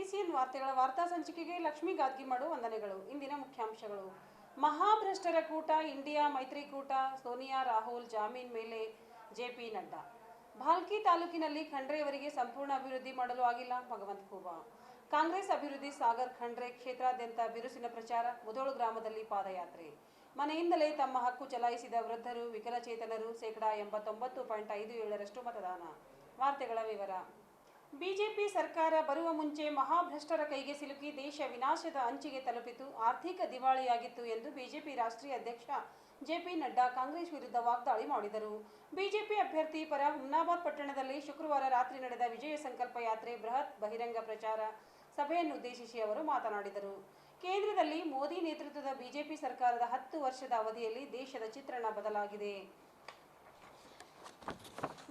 BCN ವಾರ್ತೆಗಳ ವಾರ್ತಾ ಸಂಚಿಕೆಗೆ ಲಕ್ಷ್ಮೀ ಗಾದ್ಗಿಮಾಡು ವಂದನೆಗಳು. ಇಂದಿನ ಮುಖ್ಯಾಂಶಗಳು. ಮಹಾಭ್ರಷ್ಟರ ಕೂಟ, ಇಂಡಿಯಾ ಮೈತ್ರಿಕೂಟ ಸೋನಿಯಾ, ರಾಹುಲ್, ಜಾಮೀನ್ ಮೇಲೆ ಜೆಪಿ ನಡ್ಡಾ. ಭಾಲ್ಕಿ ತಾಲೂಕಿನಲ್ಲಿ ಖಂಡ್ರೆಯವರಿಗೆ ಸಂಪೂರ್ಣ ಅಭಿವೃದ್ಧಿ ಮಾಡಲು ಆಗಿಲ್ಲ ಭಗವಂತ ಖೂಬಾ ಕಾಂಗ್ರೆಸ್ ಅಭಿವೃದ್ಧಿ ಸಾಗರ್ ಖಂಡ್ರೆ ಕ್ಷೇತ್ರಾದ್ಯಂತ ಬಿರುಸಿನ ಪ್ರಚಾರ, ಮುದೋಳು ಗ್ರಾಮದಲ್ಲಿ ಪಾದಯಾತ್ರೆ. ಮನೆಯಿಂದಲೇ ತಮ್ಮ ಹಕ್ಕು ಚಲಾಯಿಸಿದ ವೃದ್ಧರು, ವಿಕಲಚೇತನರು, ಶೇಕಡಾ ಎಂಬತ್ತೊಂಬತ್ತು ಪಾಯಿಂಟ್ ಐದು ಏಳರಷ್ಟು ಮತದಾನ. ವಾರ್ತೆಗಳ ವಿವರ. ಬಿಜೆಪಿ ಸರ್ಕಾರ ಬರುವ ಮುಂಚೆ ಮಹಾಭ್ರಷ್ಟರ ಕೈಗೆ ಸಿಲುಕಿ ದೇಶ ವಿನಾಶದ ಅಂಚಿಗೆ ತಲುಪಿತು. ಆರ್ಥಿಕ ದಿವಾಳಿಯಾಗಿತ್ತು ಎಂದು ಬಿಜೆಪಿ ರಾಷ್ಟ್ರೀಯ ಅಧ್ಯಕ್ಷ ಜೆಪಿ ನಡ್ಡಾ ಕಾಂಗ್ರೆಸ್ ವಿರುದ್ಧ ವಾಗ್ದಾಳಿ ಮಾಡಿದರು. ಬಿಜೆಪಿ ಅಭ್ಯರ್ಥಿ ಪರ ಹುಮ್ನಾಬಾದ್ ಪಟ್ಟಣದಲ್ಲಿ ಶುಕ್ರವಾರ ರಾತ್ರಿ ನಡೆದ ವಿಜಯ ಸಂಕಲ್ಪ ಯಾತ್ರೆ ಬೃಹತ್ ಬಹಿರಂಗ ಪ್ರಚಾರ ಸಭೆಯನ್ನುದ್ದೇಶಿಸಿ ಅವರು ಮಾತನಾಡಿದರು. ಕೇಂದ್ರದಲ್ಲಿ ಮೋದಿ ನೇತೃತ್ವದ ಬಿಜೆಪಿ ಸರ್ಕಾರದ ಹತ್ತು ವರ್ಷದ ಅವಧಿಯಲ್ಲಿ ದೇಶದ ಚಿತ್ರಣ ಬದಲಾಗಿದೆ.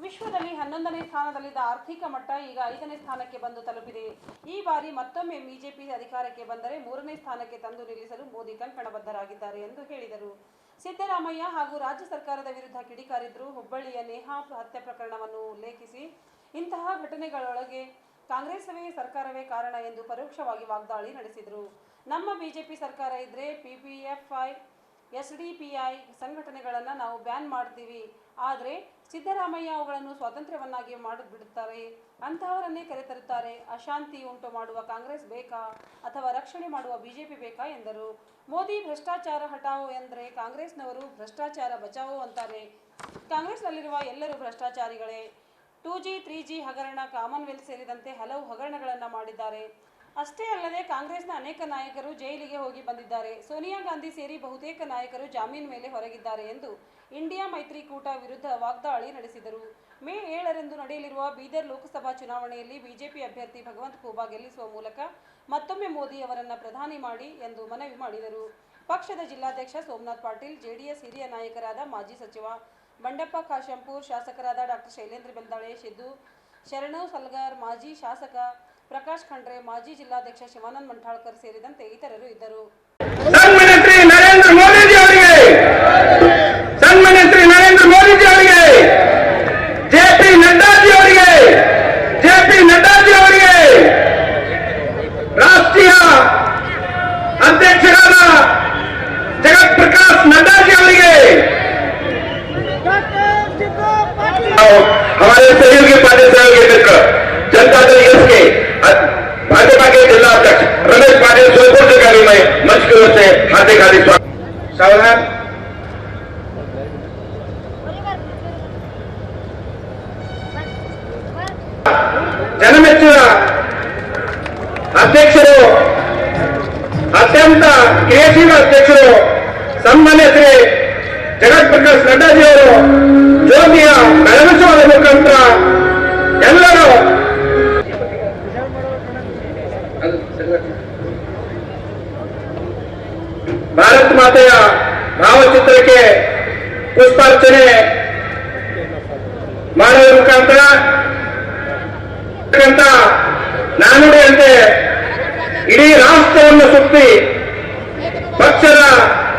ವಿಶ್ವದಲ್ಲಿ ಹನ್ನೊಂದನೇ ಸ್ಥಾನದಲ್ಲಿದ್ದ ಆರ್ಥಿಕ ಮಟ್ಟ ಈಗ ಐದನೇ ಸ್ಥಾನಕ್ಕೆ ಬಂದು ತಲುಪಿದೆ. ಈ ಬಾರಿ ಮತ್ತೊಮ್ಮೆ ಬಿಜೆಪಿ ಅಧಿಕಾರಕ್ಕೆ ಬಂದರೆ ಮೂರನೇ ಸ್ಥಾನಕ್ಕೆ ತಂದು ನಿಲ್ಲಿಸಲು ಮೋದಿ ಕಂಕಣಬದ್ಧರಾಗಿದ್ದಾರೆ ಎಂದು ಹೇಳಿದರು. ಸಿದ್ದರಾಮಯ್ಯ ಹಾಗೂ ರಾಜ್ಯ ಸರ್ಕಾರದ ವಿರುದ್ಧ ಕಿಡಿಕಾರಿದ್ರು ಹುಬ್ಬಳ್ಳಿಯ ನೇಹಾ ಹತ್ಯೆ ಪ್ರಕರಣವನ್ನು ಉಲ್ಲೇಖಿಸಿ, ಇಂತಹ ಘಟನೆಗಳೊಳಗೆ ಕಾಂಗ್ರೆಸ್ವೇ ಸರ್ಕಾರವೇ ಕಾರಣ ಎಂದು ಪರೋಕ್ಷವಾಗಿ ವಾಗ್ದಾಳಿ ನಡೆಸಿದರು. ನಮ್ಮ ಬಿಜೆಪಿ ಸರ್ಕಾರ ಇದ್ರೆ PFI S D P I ಸಂಘಟನೆಗಳನ್ನು ನಾವು ಬ್ಯಾನ್ ಮಾಡ್ತೀವಿ. ಆದರೆ ಸಿದ್ದರಾಮಯ್ಯ ಅವುಗಳನ್ನು ಸ್ವಾತಂತ್ರ್ಯವನ್ನಾಗಿ ಮಾಡಿಬಿಡುತ್ತಾರೆ, ಅಂತಹವರನ್ನೇ ಕರೆತರುತ್ತಾರೆ. ಅಶಾಂತಿ ಉಂಟು ಮಾಡುವ ಕಾಂಗ್ರೆಸ್ ಬೇಕಾ? ಅಥವಾ ರಕ್ಷಣೆ ಮಾಡುವ ಬಿಜೆಪಿ ಬೇಕಾ? ಎಂದರು. ಮೋದಿ ಭ್ರಷ್ಟಾಚಾರ ಹಟಾವು ಎಂದರೆ ಕಾಂಗ್ರೆಸ್ನವರು ಭ್ರಷ್ಟಾಚಾರ ಬಚಾವೋ ಅಂತಾರೆ. ಕಾಂಗ್ರೆಸ್ನಲ್ಲಿರುವ ಎಲ್ಲರೂ ಭ್ರಷ್ಟಾಚಾರಿಗಳೇ. ಟೂ ಜಿ, ತ್ರೀ ಜಿ ಹಗರಣ ಕಾಮನ್ವೆಲ್ತ್ ಸೇರಿದಂತೆ ಹಲವು ಹಗರಣಗಳನ್ನು ಮಾಡಿದ್ದಾರೆ. ಅಷ್ಟೇ ಅಲ್ಲದೆ ಕಾಂಗ್ರೆಸ್ನ ಅನೇಕ ನಾಯಕರು ಜೈಲಿಗೆ ಹೋಗಿ ಬಂದಿದ್ದಾರೆ. ಸೋನಿಯಾ ಗಾಂಧಿ ಸೇರಿ ಬಹುತೇಕ ನಾಯಕರು ಜಾಮೀನ್ ಮೇಲೆ ಹೊರಗಿದ್ದಾರೆ ಎಂದು ಇಂಡಿಯಾ ಮೈತ್ರಿಕೂಟ ವಿರುದ್ಧ ವಾಗ್ದಾಳಿ ನಡೆಸಿದರು. ಮೇ ಏಳರಂದು ನಡೆಯಲಿರುವ ಬೀದರ್ ಲೋಕಸಭಾ ಚುನಾವಣೆಯಲ್ಲಿ ಬಿಜೆಪಿ ಅಭ್ಯರ್ಥಿ ಭಗವಂತ ಖೂಬಾ ಗೆಲ್ಲಿಸುವ ಮೂಲಕ ಮತ್ತೊಮ್ಮೆ ಮೋದಿ ಅವರನ್ನು ಪ್ರಧಾನಿ ಮಾಡಿ ಎಂದು ಮನವಿ ಮಾಡಿದರು. ಪಕ್ಷದ ಜಿಲ್ಲಾಧ್ಯಕ್ಷ ಸೋಮನಾಥ್ ಪಾಟೀಲ್, ಜೆಡಿಎಸ್ ಹಿರಿಯ ನಾಯಕರಾದ ಮಾಜಿ ಸಚಿವ ಬಂಡಪ್ಪ ಕಾಶೆಂಪೂರ್ ಶಾಸಕರಾದ ಡಾಕ್ಟರ್ ಶೈಲೇಂದ್ರ ಬೆಲ್ದಾಳೆ, ಸಿದ್ದು ಶರಣು ಸಲ್ಗಾರ್, ಮಾಜಿ ಶಾಸಕ ಪ್ರಕಾಶ್ ಖಂಡ್ರೆ ಮಾಜಿ ಜಿಲ್ಲಾಧ್ಯಕ್ಷ ಶಿವಾನಂದ ಮಂಠಾಳ್ಕರ್ ಸೇರಿದಂತೆ ಇತರರು ಇದ್ದರು. દિવસે હાથેખાલી સાવધાન ಜನಮೆಚ್ಚುವ ಅಧ್ಯಕ್ಷರು, ಅತ್ಯಂತ ಕ್ರಿಯಾಶೀಲ ಅಧ್ಯಕ್ಷರು, ಸನ್ಮಾನ್ಯ ಶ್ರೀ ಜಗತ್ ಪ್ರಕಾಶ್ ನಡ್ಡಾಜಿಯವರು ಜ್ಯೋತಿಯ ಬೆಳಗಿಸುವುದರ ಮುಖಾಂತರ ಎಲ್ಲರೂ ಭಾರತ ಮಾತೆಯ ಭಾವಚಿತ್ರಕ್ಕೆ ಪುಷ್ಪಾರ್ಚನೆ ಮಾಡುವ ಮುಖಾಂತರ ನಾನುಡೆಯಂತೆ ಇಡೀ ರಾಷ್ಟ್ರವನ್ನು ಸುತ್ತಿ ಪಕ್ಷದ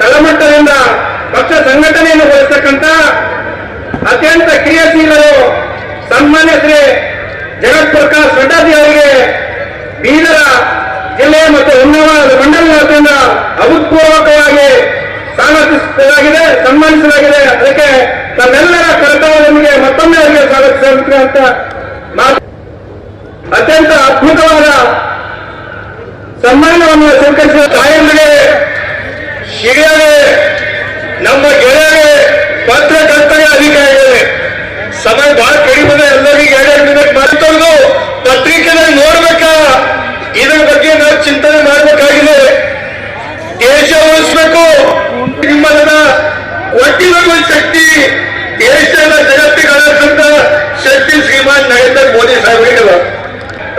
ತಳಮಟ್ಟದಿಂದ ಪಕ್ಷ ಸಂಘಟನೆಯನ್ನು ಬೆಳೆಸ್ತಕ್ಕಂಥ ಅತ್ಯಂತ ಕ್ರಿಯಾಶೀಲರು ಸನ್ಮಾನ್ಯ ಶ್ರೀ ಜಗತ್ ಪ್ರಕಾಶ್ ಅವರಿಗೆ ಬೀದರ ಜಿಲ್ಲೆ ಮತ್ತು ಉನ್ನವಾದ ಮಂಡಲ ವತಿಯಿಂದ ಅಭೂತಪೂರ್ವಕವಾಗಿ ಸ್ವಾಗತಿಸಲಾಗಿದೆ, ಸನ್ಮಾನಿಸಲಾಗಿದೆ. ಅದಕ್ಕೆ ತಮ್ಮೆಲ್ಲರ ಕರ್ತವ್ಯದೊಂದಿಗೆ ಮತ್ತೊಮ್ಮೆ ಅವರಿಗೆ ಸ್ವಾಗತಿಸಬೇಕು ಅಂತ ಮಾತು ಅತ್ಯಂತ ಅದ್ಭುತವಾದ ಸನ್ಮಾನವನ್ನು ಸ್ವೀಕರಿಸಿದ ತಾಯಂದಿಗೆ ಹಿರಿಯರೇ ನಮ್ಮ ಗೆಳೆಯರೇ ಪತ್ರಕರ್ತರೇ ಅಧಿಕಾರಿಗಳೇ ಸಮಯ ಬಹಳ ಕಡಿಮೆ ಎಲ್ಲರಿಗೂ ಎರಡೆರಡು ಮಿನಿಟ್ ಮಾತಾಡೋದು ಪತ್ರಿಕೆದಲ್ಲಿ ನೋಡ್ಬೇಕಾ ಇದ್ರ ಬಗ್ಗೆ ನಾವು ಚಿಂತನೆ ಮಾಡಬೇಕಾಗಿದೆ ದೇಶ ಉಳಿಸ್ಬೇಕು ನಿಮ್ಮನ್ನ ಒಟ್ಟಿರುವ ಶಕ್ತಿ, ದೇಶದ ಜಗತ್ತಿಗಳಂತ ಶಕ್ತಿ ಶ್ರೀಮಾನ್ ನರೇಂದ್ರ ಮೋದಿ ಸಾಹೇಬರಿಗಲ್ಲ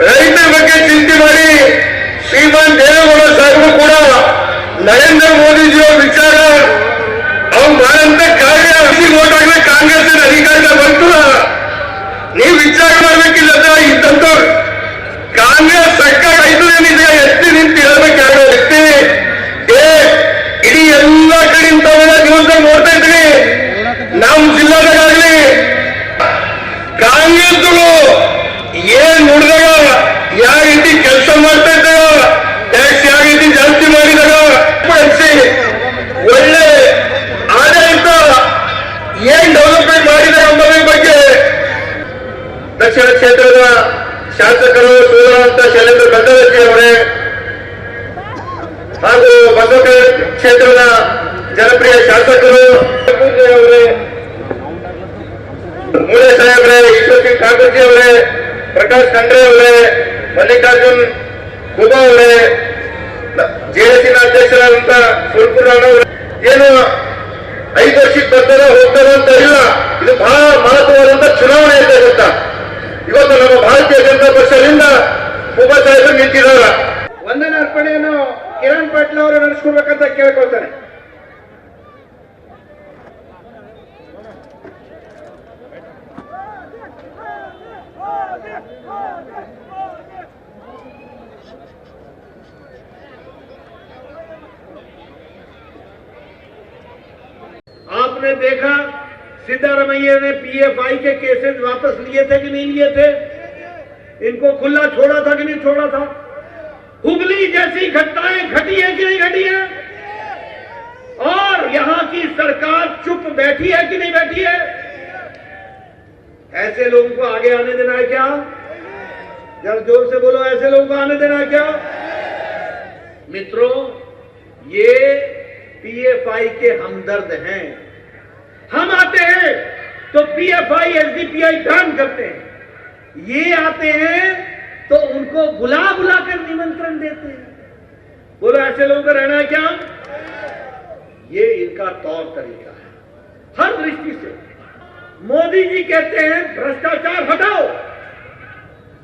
ರೈತರ ಬಗ್ಗೆ ಚಿಂತೆ ಮಾಡಿ ಶ್ರೀಮಾನ್ ದೇವೇಗೌಡ ಸಾಹೇಬರು ಕೂಡ ನರೇಂದ್ರ ನಮ್ಮ ಜಿಲ್ಲಾದಾಗಲಿ ಕಾಂಗ್ರೆಸ್ಗಳು ಏನ್ ನೋಡಿದಾಗ ಯಾವ ರೀತಿ ಕೆಲಸ ಮಾಡ್ತಾ ಇದ್ದಾಗ ಟ್ಯಾಕ್ಸ್ ಯಾವ ರೀತಿ ಜಾಸ್ತಿ ಮಾಡಿದಾಗ ಒಳ್ಳೆ ಆಡಳಿತ ಏನ್ ಡೆವಲಪ್ಮೆಂಟ್ ಮಾಡಿದಾರೆ ಅಂಬೋದ್ರ ಬಗ್ಗೆ ದಕ್ಷಿಣ ಕ್ಷೇತ್ರದ ಶಾಸಕರು ಸೂರ್ಯವಂತ ಶೈಲೇಂದ್ರ ಭದ್ರದರ್ಶಿ ಅವರೇ ಹಾಗೂ ಭದ್ರತೆ ಕ್ಷೇತ್ರದ ಜನಪ್ರಿಯ ಶಾಸಕರು ಅವರೇ ಮೂಳೆ ಸಾಹೇಬ್ರೆ ಈಶ್ವರ್ ಸಿಂಗ್ ಠಾಕೂರ್ಜಿ ಅವರೇ, ಪ್ರಕಾಶ್ ಖಂಡ್ರೆ ಅವರೇ, ಮಲ್ಲಿಕಾರ್ಜುನ್ ಗುಬಾ ಅವರೇ ಜೆಡಿಎಸ್ನ ಅಧ್ಯಕ್ಷರಾದಂತ ಅವರೇ. ಏನು ಐದು ವರ್ಷಕ್ಕೆ ಬರ್ತಾರೋ ಹೋಗ್ತಾರೋ ಅಂತ ಇಲ್ಲ. ಇದು ಬಹಳ ಮಹತ್ವವಾದಂತ ಚುನಾವಣೆ ಅಂತ ಗೊತ್ತಾ? ಇವತ್ತು ನಮ್ಮ ಭಾರತೀಯ ಜನತಾ ಪಕ್ಷದಿಂದ ಕುಬಾ ಸಾಹೇಬರು ನಿಂತಿದ್ದಾರೆ. ವಂದನ ಅರ್ಪಣೆಯನ್ನು ಕಿರಣ್ ಪಾಟೀಲ್ ಅವರು ನಡೆಸ್ಕೊಡ್ಬೇಕಂತ ಕೇಳ್ಕೊಳ್ತಾರೆ. आपने देखा, सिद्धारमैया ने पीएफआई के केसेस वापस लिए थे कि नहीं लिए थे? इनको खुला छोड़ा था कि नहीं छोड़ा था? हुबली जैसी घटनाएँ घटी है कि नहीं घटी है? और यहाँ की सरकार चुप बैठी है कि नहीं बैठी है? ऐसे लोगों को आगे आने देना है क्या? जब ज़ोर से बोलो, ऐसे लोगों को आने देना है क्या? मित्रों, ये पीएफआई के हमदर्द हैं। हम आते हैं तो पीएफआई एसडीपीआई डन करते हैं। ये आते हैं तो उनको बुला बुला कर निमंत्रण देते हैं। बोलो, ऐसे लोगों को रहना है क्या? ये इनका तौर तरीका है। हर दृष्टि से। मोदी जी कहते हैं, भ्रष्टाचार हटाओ।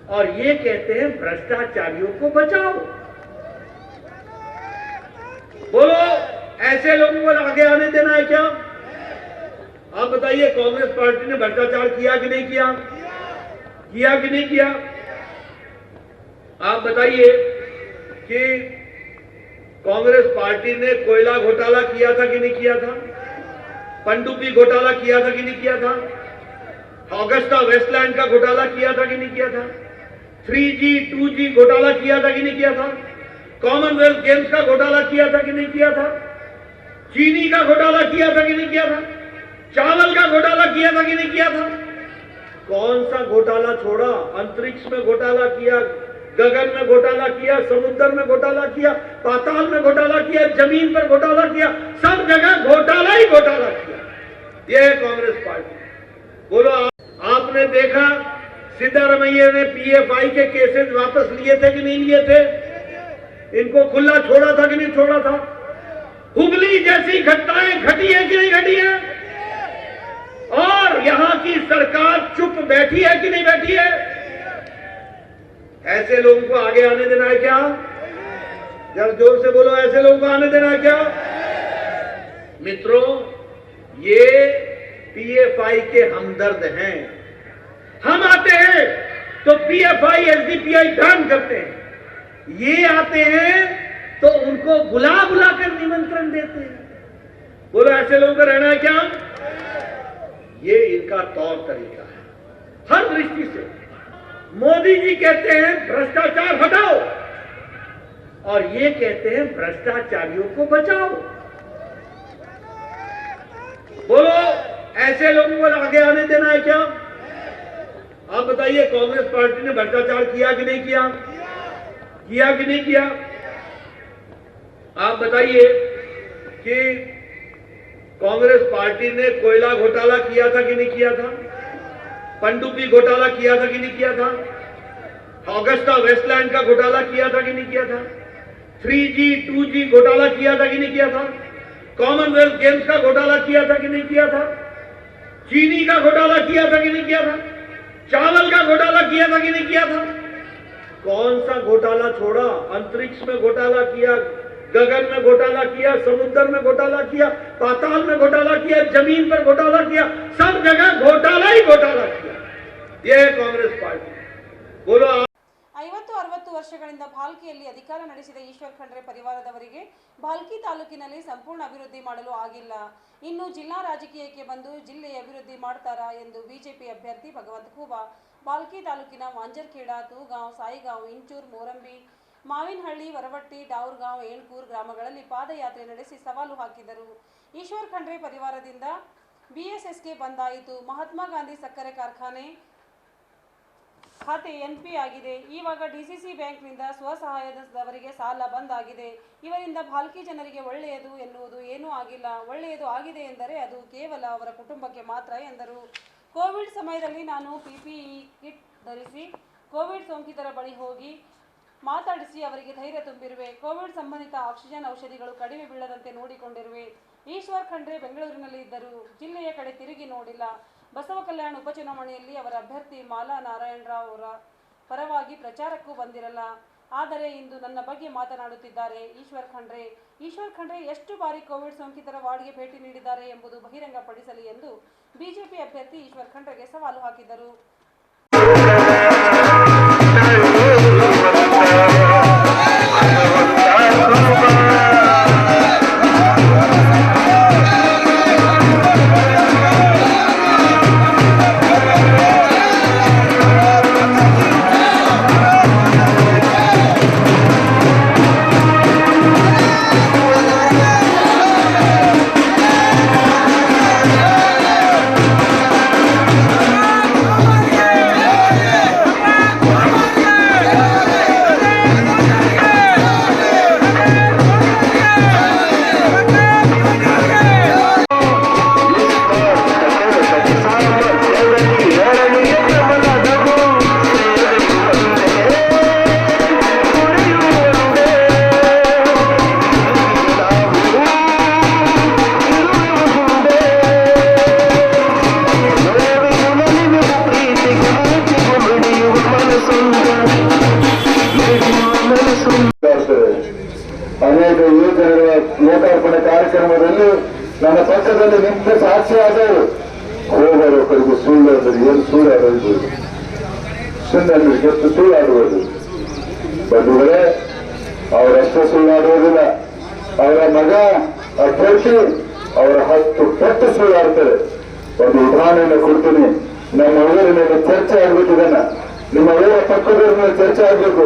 और ये कहते हैं, भ्रष्टाचारियों को बचाओ। बोलो, ऐसे लोगों को आगे आने देना है क्या? आप बताइए, कांग्रेस पार्टी ने भ्रष्टाचार किया कि नहीं किया? किया कि नहीं किया? आप बताइए कि कांग्रेस पार्टी ने कोयला घोटाला किया था कि नहीं किया था? पनडुब्बी घोटाला किया था कि नहीं किया था? ऑगस्टा वेस्टलैंड का घोटाला किया था कि नहीं किया था? थ्री जी, टू जी घोटाला किया था कि नहीं किया था? कॉमनवेल्थ गेम्स का घोटाला किया था कि नहीं किया था? चीनी का घोटाला किया था कि नहीं किया था? चावल का घोटाला किया था कि नहीं किया था? कौन सा घोटाला छोड़ा? अंतरिक्ष में घोटाला किया, गगन में घोटाला किया, समुद्र में घोटाला किया, पाताल में घोटाला किया, ज़मीन पर घोटाला किया, सब जगह घोटाला ही घोटाला किया। यह है कांग्रेस पार्टी। बोलो आप- आपने देखा सिद्धारमैया ने पीएफआई के केसेस वापस लिए थे कि नहीं लिए थे? इनको खुला छोड़ा था कि नहीं छोड़ा था? हुगली जैसी घटनाएँ घटी है कि नहीं घटी है? की सरकार चुप बैठी है कि नहीं बैठी है? ऐसे लोगों को आगे आने देना है क्या? जब ज़ोर से बोलो, ऐसे लोगों को आने देना है क्या? मित्रों, ये पीएफआई के हमदर्द हैं। हम आते हैं तो पीएफआई एसडीपीआई डन करते हैं। ये आते हैं तो उनको बुला बुला कर निमंत्रण देते हैं। बोलो, ऐसे लोगों को रहना है क्या? इनका तौर तरीका है। हर दृष्टि से। मोदी जी कहते हैं, भ्रष्टाचार हटाओ। और ये कहते हैं, भ्रष्टाचारियों को बचाओ। बोलो, ऐसे लोगों को आगे आने देना है क्या? आप बताइए, कांग्रेस पार्टी ने भ्रष्टाचार किया कि नहीं किया? किया कि नहीं किया? आप बताइए कि कांग्रेस पार्टी ने कोयला घोटाला किया था कि नहीं किया था? पनडुब्बी घोटाला किया था कि नहीं किया था? ऑगस्टा वेस्टलैंड का घोटाला किया था कि नहीं किया था? थ्री जी, टू जी घोटाला किया था कि नहीं किया था? कॉमनवेल्थ गेम्स का घोटाला किया था कि नहीं किया था? चीनी का घोटाला किया था कि नहीं किया था? चावल का घोटाला किया था कि नहीं किया था? कौन सा घोटाला छोड़ा? अंतरिक्ष में घोटाला किया? गगन में घोटाला किया समुद्र में घोटाला किया पाताल में घोटाला किया जमीन पर घोटाला किया सब जगह घोटाला ही घोटाला किया यह है कांग्रेस पार्टी बोलो आप ಐವತ್ತು ಅರವತ್ತು ವರ್ಷಗಳಿಂದ ಭಾಲ್ಕಿಯಲ್ಲಿ ಅಧಿಕಾರ ನಡೆಸಿದ ಈಶ್ವರ್ ಖಂಡ್ರೆ ಪರಿವಾರದವರಿಗೆ ಭಾಲ್ಕಿ ತಾಲೂಕಿನಲ್ಲಿ ಸಂಪೂರ್ಣ ಅಭಿವೃದ್ಧಿ ಮಾಡಲು ಆಗಿಲ್ಲ ಇನ್ನು ಜಿಲ್ಲಾ ರಾಜಕೀಯಕ್ಕೆ ಬಂದು ಜಿಲ್ಲೆಯ ಅಭಿವೃದ್ಧಿ ಮಾಡ್ತಾರಾ ಎಂದು ಬಿಜೆಪಿ ಅಭ್ಯರ್ಥಿ ಭಗವಂತ ಖೂಬಾ ಭಾಲ್ಕಿ ತಾಲೂಕಿನ ವಾಂಜರ್ಖೇಡ ತೂಗಾಂವ್ ಸಾಯಿಗಾಂವ್ ಇಂಚೂರ್ ಮೋರಂಬಿ ಮಾವಿನಹಳ್ಳಿ, ವರವಟ್ಟಿ, ಡಾವರ್ಗಾಂವ್, ಏಳ್ಕೂರ್ ಗ್ರಾಮಗಳಲ್ಲಿ ಪಾದಯಾತ್ರೆ ನಡೆಸಿ ಸವಾಲು ಹಾಕಿದರು. ಈಶ್ವರ್ ಖಂಡ್ರೆ ಪರಿವಾರದಿಂದ ಬಿಎಸ್ಎಸ್ಗೆ ಬಂದಾಯಿತು. ಮಹಾತ್ಮ ಗಾಂಧಿ ಸಕ್ಕರೆ ಕಾರ್ಖಾನೆ ಖಾತೆ ಎನ್ ಪಿ ಆಗಿದೆ. ಈವಾಗ ಡಿಸಿಸಿ ಬ್ಯಾಂಕ್ನಿಂದ ಸ್ವಸಹಾಯದವರಿಗೆ ಸಾಲ ಬಂದ್ ಆಗಿದೆ ಇವರಿಂದ ಬಾಲ್ಕಿ ಜನರಿಗೆ ಒಳ್ಳೆಯದು ಎನ್ನುವುದು ಏನೂ ಆಗಿಲ್ಲ. ಒಳ್ಳೆಯದು ಆಗಿದೆ ಎಂದರೆ ಅದು ಕೇವಲ ಅವರ ಕುಟುಂಬಕ್ಕೆ ಮಾತ್ರ ಎಂದರು. ಕೋವಿಡ್ ಸಮಯದಲ್ಲಿ ನಾನು ಪಿಪಿಇ ಕಿಟ್ ಧರಿಸಿ ಕೋವಿಡ್ ಸೋಂಕಿತರ ಬಳಿ ಹೋಗಿ ಮಾತಾಡಿಸಿ ಅವರಿಗೆ ಧೈರ್ಯ ತುಂಬಿರುವೆ. ಕೋವಿಡ್ ಸಂಬಂಧಿತ ಆಕ್ಸಿಜನ್ ಔಷಧಿಗಳು ಕಡಿಮೆ ಬೀಳದಂತೆ ನೋಡಿಕೊಂಡಿರುವೆ. ಈಶ್ವರ್ ಖಂಡ್ರೆ ಬೆಂಗಳೂರಿನಲ್ಲಿ ಇದ್ದರು. ಜಿಲ್ಲೆಯ ಕಡೆ ತಿರುಗಿ ನೋಡಿಲ್ಲ. ಬಸವ ಕಲ್ಯಾಣ ಉಪಚುನಾವಣೆಯಲ್ಲಿ ಅವರ ಅಭ್ಯರ್ಥಿ ಮಾಲಾ ನಾರಾಯಣರಾವ್ ಅವರ ಪರವಾಗಿ ಪ್ರಚಾರಕ್ಕೂ ಬಂದಿರಲ್ಲ. ಆದರೆ ಇಂದು ನನ್ನ ಬಗ್ಗೆ ಮಾತನಾಡುತ್ತಿದ್ದಾರೆ ಈಶ್ವರ್ ಖಂಡ್ರೆ. ಈಶ್ವರ್ ಖಂಡ್ರೆ, ಎಷ್ಟು ಬಾರಿ ಕೋವಿಡ್ ಸೋಂಕಿತರ ವಾರ್ಡ್ಗೆ ಭೇಟಿ ನೀಡಿದ್ದಾರೆ ಎಂಬುದು ಬಹಿರಂಗಪಡಿಸಲಿ ಎಂದು ಬಿಜೆಪಿ ಅಭ್ಯರ್ಥಿ ಈಶ್ವರ್ ಖಂಡ್ರೆಗೆ ಸವಾಲು ಹಾಕಿದರು ನನ್ನ ಪಕ್ಕದಲ್ಲಿ ಸಾಕ್ಷಿ ಆದವರು. ಹೋಗಲು ಕಡೆಗೆ ಸುಳ್ಳು ಏನು ಸುಳ್ಳು ಆಡೋದು ಸುಮ್ಮನೆ ಎಷ್ಟು ಸುಳ್ಳು ಆಡುವುದು ಸುಳ್ಳು ಆಡುವುದಿಲ್ಲ ಅವರ ಮಗ ಅಭ್ಯರ್ಥಿ ಅವರ ಹತ್ತು ಪಟ್ಟು ಸುಳ್ಳಾಡ್ತಾರೆ ಒಂದು ಉದಾಹರಣೆಯನ್ನು ಕೊಡ್ತೀನಿ. ನಮ್ಮ ಊರಿನಲ್ಲಿ ಚರ್ಚೆ ಆಗ್ಬೇಕಿದನ್ನ ನಿಮ್ಮ ಊರ ಪಕ್ಕದವ್ರ ಚರ್ಚೆ ಆಗ್ಬೇಕು.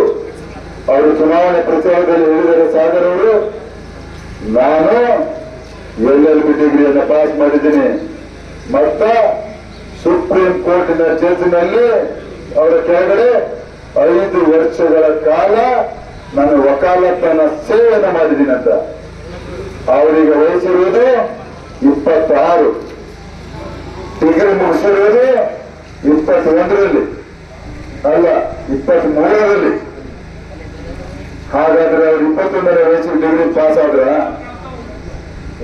ಅವರು ಚುನಾವಣೆ ಪ್ರಚಾರದಲ್ಲಿ ಹೇಳಿದರೆ ಸಾಗರವರು, ನಾನು ಎಲ್ ಎಲ್ ಬಿ ಡಿಗ್ರಿಯನ್ನು ಪಾಸ್ ಮಾಡಿದ್ದೀನಿ. ಮತ್ತ ಸುಪ್ರೀಂ ಕೋರ್ಟಿನ ಜಡ್ಜ್ನಲ್ಲಿ ಅವರ ಕೆಳಗಡೆ ಐದು ವರ್ಷಗಳ ಕಾಲ ನಾನು ವಕಾಲತ್ತನ ಸೇವೆಯನ್ನು ಮಾಡಿದ್ದೀನಿ ಅಂತ. ಅವರಿಗೆ ವಯಸ್ಸಿರುವುದು ಇಪ್ಪತ್ತಾರು. ಡಿಗ್ರಿ ಮುಗಿಸಿರುವುದು ಇಪ್ಪತ್ತೊಂದರಲ್ಲಿ. ಅಲ್ಲ ಇಪ್ಪತ್ತ್ ಮೂರರಲ್ಲಿ ಹಾಗಾದ್ರೆ ಅವ್ರು ಇಪ್ಪತ್ತೊಂದನೇ ವಯಸ್ಸಿಗೆ ಡಿಗ್ರಿ ಪಾಸ್ ಆದ್ರ?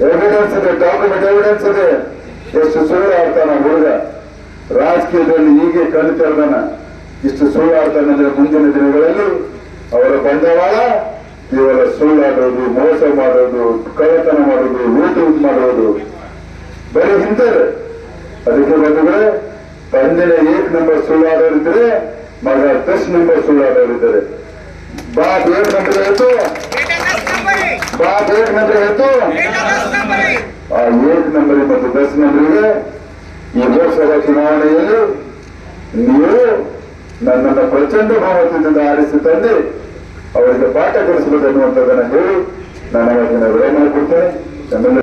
ಎವಿಡೆನ್ಸ್ ಇದೆ ಡಾಕ್ಯುಮೆಂಟ್ ಎವಿಡೆನ್ಸ್ ಇದೆ. ಎಷ್ಟು ಸುಳ್ಳು ಆಡ್ತಾನ ಹುಡುಗ. ರಾಜಕೀಯದಲ್ಲಿ ಹೀಗೆ ಕಲಿತಾನ ಇಷ್ಟು ಸುಳ್ಳು ಆಡ್ತಾನೆ ಅಂದ್ರೆ ಮುಂದಿನ ದಿನಗಳಲ್ಲಿ ಅವರ ಬಂಡವಾಳ ಕೇವಲ ಸುಳ್ಳಾಡೋದು, ಮೋಸ ಮಾಡೋದು, ಕಳ್ಳತನ ಮಾಡೋದು ಲೂಟಿಂಗ್ ಮಾಡೋದು. ಬರೀ ಹಿಂತಾರೆ ಅದಕ್ಕೆ ಬಂಧುಗಳೇ ತಂದಿನ ಏಕ್ ನಂಬರ್ ಸುಳ್ಳಾಡೋರಿದ್ರೆ ಮಗ ತಸ್ ನಂಬರ್ ಸುಳ್ಳಾಡೋರಿದ್ದಾರೆ ಬಾ ಏಕ್ ನಂಬರ್ ಆಯ್ತು ಬಾಬ್ ಏಟ್ ನಂಬರ್ ಇತ್ತು ಆ ಏಟ್ ನಂಬರ್ ಮತ್ತು ದಸ್ ನಂಬರ್ಗೆ ಈ ಲೋಕಸಭಾ ಚುನಾವಣೆಯಲ್ಲಿ ನೀವು ನನ್ನನ್ನು ಪ್ರಚಂಡ ಭಾವದಿಂದ ಆರಿಸಿ ತಂದು ಅವರಿಗೆ ಪಾಠ ಕಲಿಸಬೇಕನ್ನುವಂಥದ್ದನ್ನು ಹೇಳಿ ನಾನು ಅವತ್ತಿನ ವಿವರಣೆ ಮಾಡಿಕೊಡ್ತೇನೆ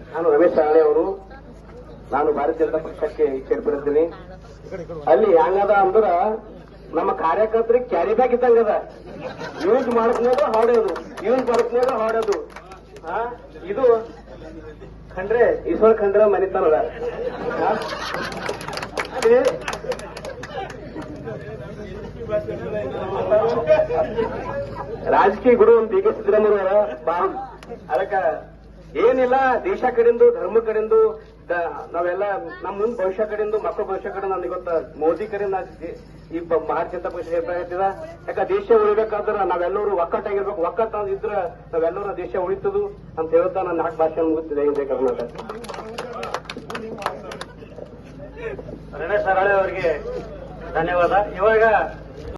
ನಾನು ರಮೇಶ್ ತಾಳೆ ಅವರು ನಾನು ಭಾರತೀಯ ಜನತಾ ಪಕ್ಷಕ್ಕೆ ಸೇರ್ಪಡಿದ್ದೀನಿ ಅಲ್ಲಿ ಹ್ಯಾಂಗದ ಅಂದ್ರ ನಮ್ಮ ಕಾರ್ಯಕರ್ತರಿಗೆ ಕ್ಯಾರಿ ಬ್ಯಾಗ್ ಇದ್ದಂಗದ ಯೂಸ್ ಮಾಡ್ಕೊಂಡಾಗ ಹಾಡೋದು ಯೂಸ್ ಮಾಡ್ಕೊಂಡಾಗ ಹಾಡೋದು. ಹಾ? ಇದು ಖಂಡ್ರೆ, ಈಶ್ವರ ಖಂಡ್ರೆ ಮನಿತಾನದ? ರಾಜಕೀಯ ಗುರು ಅಂತ ಈಗ ಸಿದ್ದರಾಮಯ್ಯ ಬಾ ಅದಕ್ಕ ಏನಿಲ್ಲ, ದೇಶ ಕಡೆಂದು, ಧರ್ಮ ಕಡೆಂದು ನಾವೆಲ್ಲ ನಮ್ಮ ಮುಂದೆ ಭವಿಷ್ಯ ಕಡೆಂದು, ಮಕ್ಕಳ ಭವಿಷ್ಯ ಕಡೆ ನನಗೆ ಗೊತ್ತ ಮೋದಿ ಕಡೆಯಿಂದ ಈ- ಭಾರತೀಯ ಜನತಾ ಪಕ್ಷ ಹೇಳ್ತಾ ಯಾಕ ದೇಶ ಉಳಿಬೇಕಾದ್ರೆ ನಾವೆಲ್ಲರೂ ಒಕ್ಕಟ್ಟಾಗಿರ್ಬೇಕು. ಒಕ್ಕಟ್ಟ ಇದ್ರ ನಾವೆಲ್ಲರೂ ದೇಶ ಉಳಿತದು ಅಂತ ಹೇಳ್ತಾ ನನ್ನ ನಾಲ್ಕು ಭಾಷೆ ಮುಗುತ್ತಿದೆ ಇದೆ ಕರ್ನಾಟಕ ಹರಾಳೆ ಅವರಿಗೆ ಧನ್ಯವಾದ. ಇವಾಗ